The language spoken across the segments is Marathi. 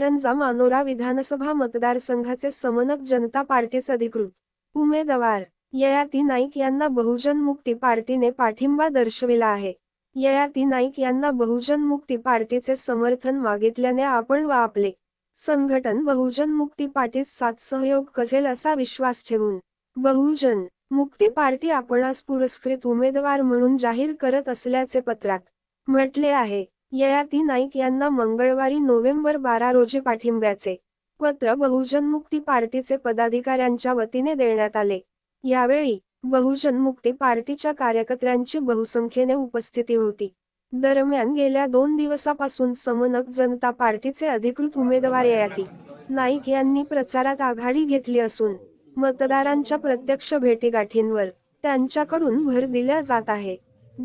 कारंजा मानोरा विधानसभा मतदारसंघाचे समनक जनता पार्टीचे अधिकृत उमेदवार. ययाती नाईक यांना बहुजन मुक्ती पार्टीने पाठिंबा दर्शविला आहे. ययाती नाईक यांना बहुजन मुक्ती पार्टीचे समर्थन मागितल्याने आपण व आपले संघटन बहुजन मुक्ती पार्टीत साथ सहयोग करेल असा विश्वास ठेवून बहुजन मुक्ती पार्टी आपणास पुरस्कृत उमेदवार म्हणून जाहीर करत असल्याचे पत्रात म्हटले आहे. ययाती नाईक यांना मंगळवारी नोव्हेंबर बारा रोजी पाठिंब्याचे पत्र बहुजन मुक्ती पार्टीचे पदाधिकाऱ्यांच्या वतीने देण्यात आले. यावेळी बहुजन मुक्ती पार्टीच्या कार्यकर्त्यांची बहुसंख्येने उपस्थिती होती. दरम्यान गेल्या दोन दिवसापासून समनक जनता पार्टीचे अधिकृत उमेदवार ययाती नाईक यांनी प्रचारात आघाडी घेतली असून मतदारांच्या प्रत्यक्ष भेटीगाठींवर त्यांच्याकडून भर दिल्या जात आहे.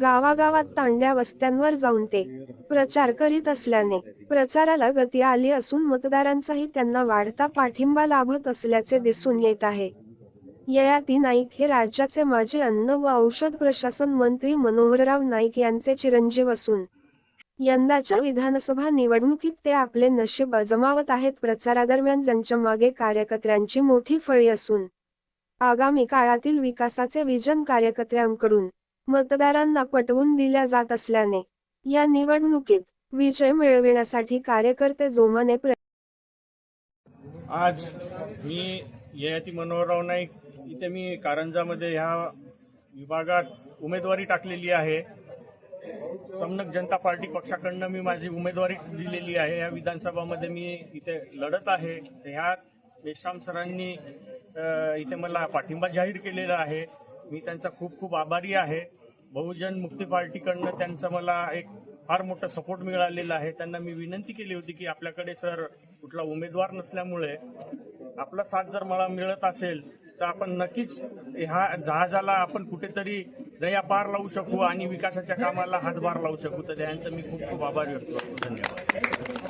गावागावात तांड्या वस्त्यांवर जाऊन ते प्रचार करीत असल्याने प्रचाराला गती आली असून मतदारांचाही त्यांना वाढता पाठिंबा लाभत असल्याचे दिसून येत आहे. ययाती नाईक हे राज्याचे माजी अन्न व औषध प्रशासन मंत्री मनोहरराव नाईक यांचे चिरंजीव असून यंदाच्या विधानसभा निवडणुकीत ते आपले नशीब अजमावत आहेत. प्रचारादरम्यान ज्यांच्या मागे कार्यकर्त्यांची मोठी फळी असून आगामी काळातील विकासाचे विजन कार्यकर्त्यांकडून मतदारांना पटवून दिल्या जात असल्याने या निवडणुकीत विजय मिळविण्यासाठी कार्यकर्ते जोमाने प्रयत्न आज मी ययाती मनोहरराव नाईक इथे मी कारंजामध्ये ह्या विभागात उमेदवारी टाकलेली आहे. समनक जनता पार्टी पक्षाकडनं मी माझी उमेदवारी दिलेली आहे. या विधानसभामध्ये मी इथे लढत आहे. ह्या मेश्राम सरांनी इथे मला पाठिंबा जाहीर केलेला आहे. मी त्यांचा खूप खूप आभारी आहे. बहुजन मुक्ती पार्टीकडनं त्यांचा मला एक फार मोठा सपोर्ट मिळालेला आहे. त्यांना मी विनंती केली होती की आपल्याकडे सर कुठला उमेदवार नसल्यामुळे आपला साथ जर मला मिळत असेल तर आपण नक्कीच ह्या जहाजाला आपण कुठेतरी दया पार लावू शकू आणि विकासाच्या कामाला हातभार लावू शकू. तर यांचं मी खूप खूप आभारी करतो धन्यवाद.